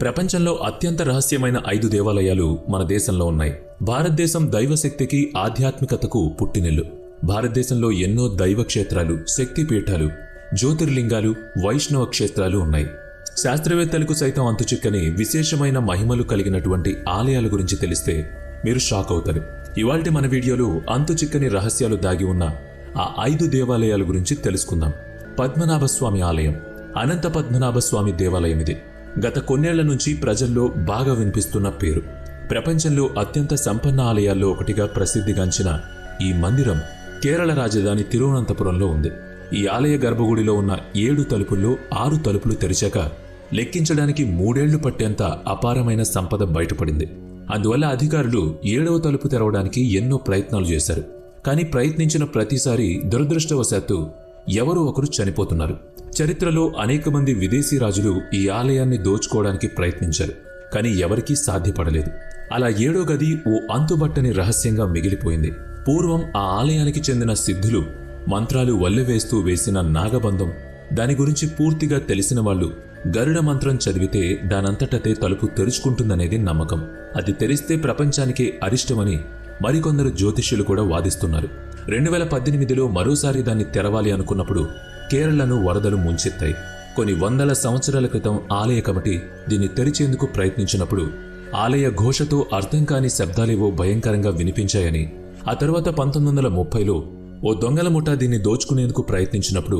ప్రపంచంలో అత్యంత రహస్యమైన ఐదు దేవాలయాలు మన దేశంలో ఉన్నాయి. భారతదేశం దైవశక్తికి ఆధ్యాత్మికతకు పుట్టినిల్లు. భారతదేశంలో ఎన్నో దైవ క్షేత్రాలు శక్తిపీఠాలు జ్యోతిర్లింగాలు వైష్ణవ క్షేత్రాలు ఉన్నాయి. శాస్త్రవేత్తలకు సైతం అంతుచిక్కని విశేషమైన మహిమలు కలిగినటువంటి ఆలయాల గురించి తెలిస్తే మీరు షాక్ అవుతారు. ఇవాల్టి మన వీడియోలో అంతుచిక్కని రహస్యాలు దాగి ఉన్న ఆ ఐదు దేవాలయాల గురించి తెలుసుకుందాం. పద్మనాభస్వామి ఆలయం అనంత పద్మనాభస్వామి దేవాలయం ఇది. గత కొన్నేళ్ళ నుంచి ప్రజల్లో బాగా వినిపిస్తున్న పేరు. ప్రపంచంలో అత్యంత సంపన్న ఆలయాల్లో ఒకటిగా ప్రసిద్ధిగాంచిన ఈ మందిరం కేరళ రాజధాని తిరువనంతపురంలో ఉంది. ఈ ఆలయ గర్భగుడిలో ఉన్న ఏడు తలుపుల్లో ఆరు తలుపులు తెరిచాక లెక్కించడానికి మూడేళ్ళు పట్టేంత అపారమైన సంపద బయటపడింది. అందువల్ల అధికారులు ఏడవ తలుపు తెరవడానికి ఎన్నో ప్రయత్నాలు చేశారు. కానీ ప్రయత్నించిన ప్రతిసారి దురదృష్టవశాత్తు ఎవరో ఒకరు చనిపోతున్నారు. చరిత్రలో అనేక మంది విదేశీ రాజులు ఈ ఆలయాన్ని దోచుకోవడానికి ప్రయత్నించారు కానీ ఎవరికీ సాధ్యపడలేదు. అలా ఏడో గది ఓ అంతుబట్టని రహస్యంగా మిగిలిపోయింది. పూర్వం ఆ ఆలయానికి చెందిన సిద్ధులు మంత్రాలు వల్లెవేస్తూ వేసిన నాగబంధం దాని గురించి పూర్తిగా తెలిసిన వాళ్ళు గరుడ మంత్రం చదివితే దానంతటతే తలుపు తెరుచుకుంటుందనేది నమ్మకం. అది తెరిస్తే ప్రపంచానికే అరిష్టమని మరికొందరు జ్యోతిష్యులు కూడా వాదిస్తున్నారు. రెండు వేల పద్దెనిమిదిలో మరోసారి దాన్ని తెరవాలి అనుకున్నప్పుడు కేరళను వరదలు ముంచెత్తాయి. కొన్ని వందల సంవత్సరాల క్రితం ఆలయ కమిటీ దీన్ని తెరిచేందుకు ప్రయత్నించినప్పుడు ఆలయ ఘోషతో అర్థం కాని శబ్దాలేవో భయంకరంగా వినిపించాయని ఆ తర్వాత పంతొమ్మిది వందల ముప్పైలో ఓ దొంగల ముఠా దీన్ని దోచుకునేందుకు ప్రయత్నించినప్పుడు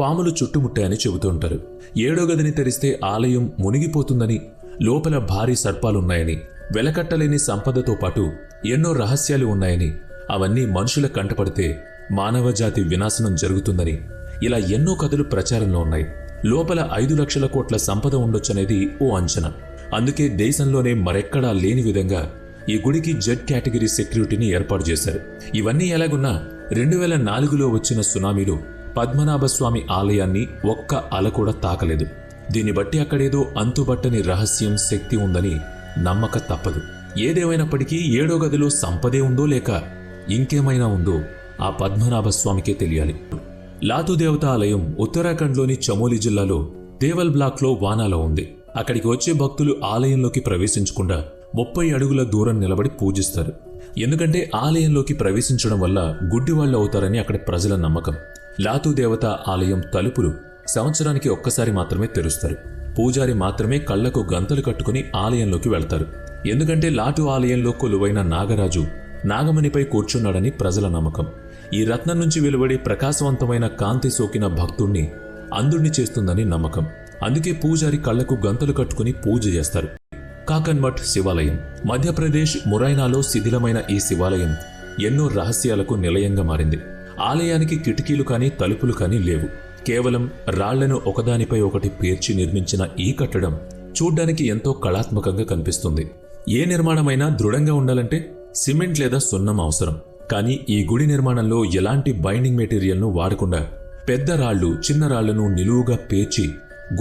పాములు చుట్టుముట్టాయని చెబుతుంటారు ఏడో గదిని తెరిస్తే ఆలయం మునిగిపోతుందని లోపల భారీ సర్పాలున్నాయని వెలకట్టలేని సంపదతో పాటు ఎన్నో రహస్యాలు ఉన్నాయని అవన్నీ మనుషుల కంటపడితే మానవజాతి వినాశనం జరుగుతుందని ఇలా ఎన్నో కథలు ప్రచారంలో ఉన్నాయి. లోపల ఐదు లక్షల కోట్ల సంపద ఉండొచ్చనేది ఓ అంచనా. అందుకే దేశంలోనే మరెక్కడా లేని విధంగా ఈ గుడికి జెడ్ కేటగిరీ సెక్యూరిటీని ఏర్పాటు చేశారు. ఇవన్నీ ఎలాగున్నా రెండు వేల నాలుగులో వచ్చిన సునామీలో పద్మనాభస్వామి ఆలయాన్ని ఒక్క అల కూడా తాకలేదు. దీన్ని బట్టి అక్కడేదో అంతుబట్టని రహస్యం శక్తి ఉందని నమ్మక తప్పదు. ఏదేమైనప్పటికీ ఏడో గదిలో సంపదే ఉందో లేక ఇంకేమైనా ఉందో ఆ పద్మనాభస్వామికే తెలియాలి. లాతు దేవత ఆలయం ఉత్తరాఖండ్లోని చమోలి జిల్లాలో దేవల్ బ్లాక్లో వానాలో ఉంది. అక్కడికి వచ్చే భక్తులు ఆలయంలోకి ప్రవేశించకుండా ముప్పై అడుగుల దూరం నిలబడి పూజిస్తారు. ఎందుకంటే ఆలయంలోకి ప్రవేశించడం వల్ల గుడ్డివాళ్ళు అవుతారని అక్కడ ప్రజల నమ్మకం. లాతు దేవత ఆలయం తలుపులు సంవత్సరానికి ఒక్కసారి మాత్రమే తెరుస్తారు. పూజారి మాత్రమే కళ్ళకు గంతలు కట్టుకుని ఆలయంలోకి వెళ్తారు. ఎందుకంటే లాటు ఆలయంలో కొలువైన నాగరాజు నాగమణిపై కూర్చున్నాడని ప్రజల నమ్మకం. ఈ రత్నం నుంచి వెలువడే ప్రకాశవంతమైన కాంతి సోకిన భక్తుణ్ణి అంధుణ్ణి చేస్తుందని నమ్మకం. అందుకే పూజారి కళ్ళకు గంతలు కట్టుకుని పూజ చేస్తారు. కాకన్మఠ్ శివాలయం. మధ్యప్రదేశ్ మురైనాలో శిథిలమైన ఈ శివాలయం ఎన్నో రహస్యాలకు నిలయంగా మారింది. ఆలయానికి కిటికీలు కానీ తలుపులు కానీ లేవు. కేవలం రాళ్ళను ఒకదానిపై ఒకటి పేర్చి నిర్మించిన ఈ కట్టడం చూడ్డానికి ఎంతో కళాత్మకంగా కనిపిస్తుంది. ఏ నిర్మాణమైనా దృఢంగా ఉండాలంటే సిమెంట్ లేదా సున్నం అవసరం. కానీ ఈ గుడి నిర్మాణంలో ఎలాంటి బైండింగ్ మెటీరియల్ను వాడకుండా పెద్ద రాళ్ళు చిన్న రాళ్ళను నిలువుగా పేర్చి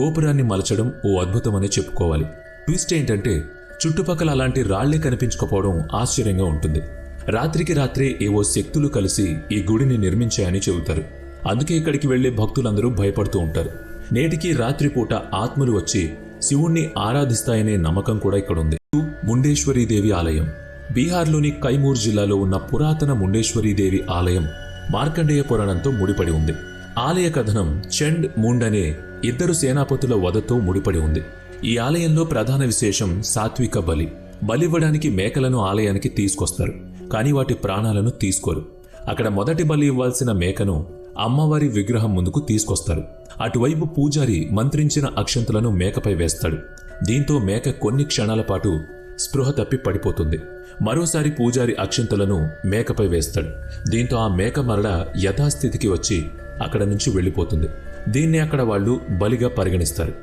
గోపురాన్ని మలచడం ఓ అద్భుతమనే చెప్పుకోవాలి. ట్విస్ట్ ఏంటంటే చుట్టుపక్కల అలాంటి రాళ్ళే కనిపించకపోవడం ఆశ్చర్యంగా ఉంటుంది. రాత్రికి రాత్రే ఏవో శక్తులు కలిసి ఈ గుడిని నిర్మించాయని చెబుతారు. అందుకే ఇక్కడికి వెళ్ళే భక్తులందరూ భయపడుతూ ఉంటారు. నేటికి రాత్రిపూట ఆత్మలు వచ్చి శివుణ్ణి ఆరాధిస్తాయనే నమ్మకం కూడా ఇక్కడుంది. ముండేశ్వరీదేవి ఆలయం. బీహార్లోని కైమూర్ జిల్లాలో ఉన్న పురాతన ముండేశ్వరీదేవి ఆలయం మార్కండేయ పురాణంతో ముడిపడి ఉంది. ఆలయ కథనం చెండ్ ముండ్ అనే ఇద్దరు సేనాపతుల వధతో ముడిపడి ఉంది. ఈ ఆలయంలో ప్రధాన విశేషం సాత్విక బలి. బలివ్వడానికి మేకలను ఆలయానికి తీసుకొస్తారు కానీ వాటి ప్రాణాలను తీసుకోరు. అక్కడ మొదటి బలి ఇవ్వాల్సిన మేకను అమ్మవారి విగ్రహం ముందుకు తీసుకొస్తారు. అటువైపు పూజారి మంత్రించిన అక్షంతలను మేకపై వేస్తాడు. దీంతో మేక కొన్ని క్షణాల పాటు స్పృహ తప్పి పడిపోతుంది. మరోసారి పూజారి అక్షంతలను మేకపై వేస్తాడు. దీంతో ఆ మేక మరల యథాస్థితికి వచ్చి అక్కడ నుంచి వెళ్ళిపోతుంది. దీన్ని అక్కడ వాళ్ళు బలిగా పరిగణిస్తారు.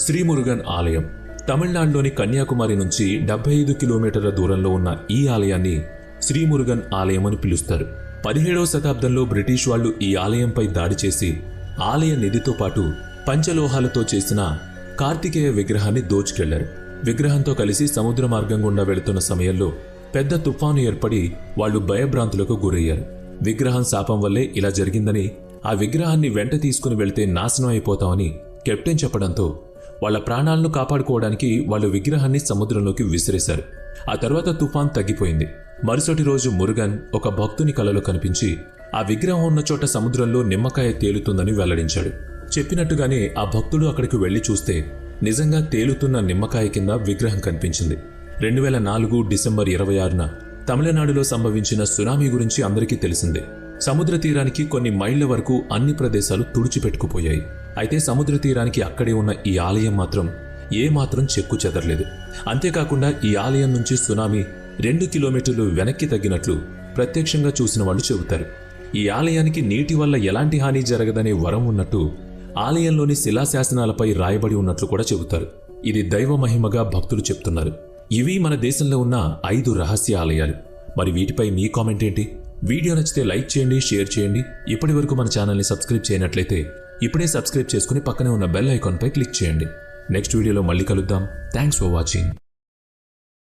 శ్రీమురుగన్ ఆలయం. తమిళనాడులోని కన్యాకుమారి నుంచి డెబ్బై ఐదు కిలోమీటర్ల దూరంలో ఉన్న ఈ ఆలయాన్ని శ్రీమురుగన్ ఆలయం అని పిలుస్తారు. పదిహేడవ శతాబ్దంలో బ్రిటిష్ వాళ్ళు ఈ ఆలయంపై దాడి చేసి ఆలయ నిధితో పాటు పంచలోహాలతో చేసిన కార్తికేయ విగ్రహాన్ని దోచుకెళ్ళారు. విగ్రహంతో కలిసి సముద్ర మార్గం గుండా వెళుతున్న సమయంలో పెద్ద తుఫాను ఏర్పడి వాళ్ళు భయభ్రాంతులకు గురయ్యారు. విగ్రహం శాపం వల్లే ఇలా జరిగిందని ఆ విగ్రహాన్ని వెంట తీసుకుని వెళ్తే నాశనం అయిపోతామని కెప్టెన్ చెప్పడంతో వాళ్ళ ప్రాణాలను కాపాడుకోవడానికి వాళ్ళు విగ్రహాన్ని సముద్రంలోకి విసిరేశారు. ఆ తర్వాత తుఫాన్ తగ్గిపోయింది. మరుసటి రోజు మురుగన్ ఒక భక్తుని కలలో కనిపించి ఆ విగ్రహం ఉన్న చోట సముద్రంలో నిమ్మకాయ తేలుతుందని వెల్లడించాడు. చెప్పినట్టుగానే ఆ భక్తుడు అక్కడికి వెళ్ళి చూస్తే నిజంగా తేలుతున్న నిమ్మకాయ కింద విగ్రహం కనిపించింది. రెండు వేల నాలుగు డిసెంబర్ ఇరవై ఆరున తమిళనాడులో సంభవించిన సునామీ గురించి అందరికీ తెలిసిందే. సముద్ర తీరానికి కొన్ని మైళ్ళ వరకు అన్ని ప్రదేశాలు తుడిచిపెట్టుకుపోయాయి. అయితే సముద్ర తీరానికి అక్కడే ఉన్న ఈ ఆలయం మాత్రం ఏమాత్రం చెక్కు చెదరలేదు. అంతేకాకుండా ఈ ఆలయం నుంచి సునామీ రెండు కిలోమీటర్లు వెనక్కి తగ్గినట్లు ప్రత్యక్షంగా చూసిన వాళ్ళు చెబుతారు. ఈ ఆలయానికి నీటి వల్ల ఎలాంటి హాని జరగదనే వరం ఉన్నట్టు ఆలయంలోని శిలాశాసనాలపై రాయబడి ఉన్నట్లు కూడా చెబుతారు. ఇది దైవ మహిమగా భక్తులు చెప్తున్నారు. ఇవి మన దేశంలో ఉన్న ఐదు రహస్య ఆలయాలు. మరి వీటిపై మీ కామెంట్ ఏంటి? వీడియో నచ్చితే లైక్ చేయండి షేర్ చేయండి. ఇప్పటి వరకు మన ఛానల్ని సబ్స్క్రైబ్ చేయనట్లయితే ఇప్పుడే సబ్స్క్రైబ్ చేసుకుని పక్కనే ఉన్న బెల్ ఐకాన్పై క్లిక్ చేయండి. నెక్స్ట్ వీడియోలో మళ్ళీ కలుద్దాం. Thanks for watching.